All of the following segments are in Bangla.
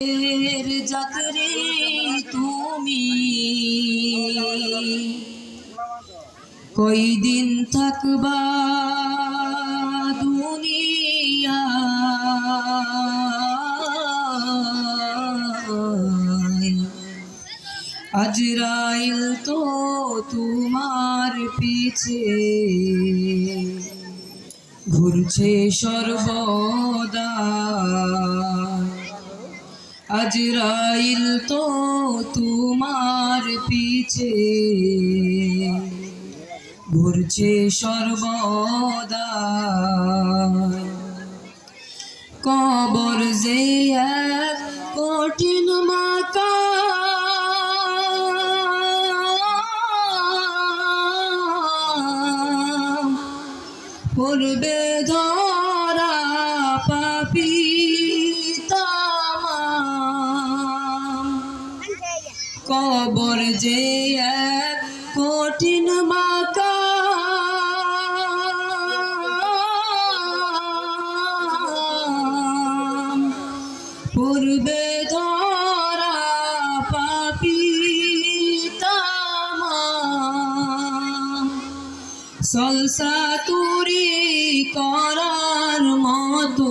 এর যাত্রী তুমি? কয়দিন থাকবা দুনিয়া? আজরাইল তো তোমার পিছে। ঘুরছে সর্বদা। আজরাইল তো তোমার পিছে। ঘুরছে সর্বদা। কবর যে এক কঠিন মাকা। পূর্বে ধরা কবর যে কঠিন মাকা পূর্বে সলসা তুরি করার মতো।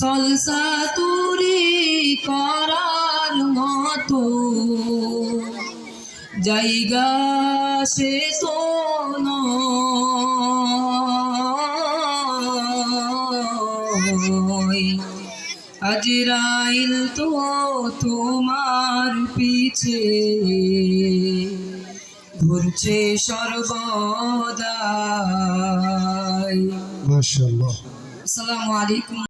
সলসা তুরি করার মতো। জায়গা সে তো আজরাইল তো তোমার পিছে। ঘুরছে সর্বদাই। মাশাআল্লাহ। আসসালামু আলাইকুম।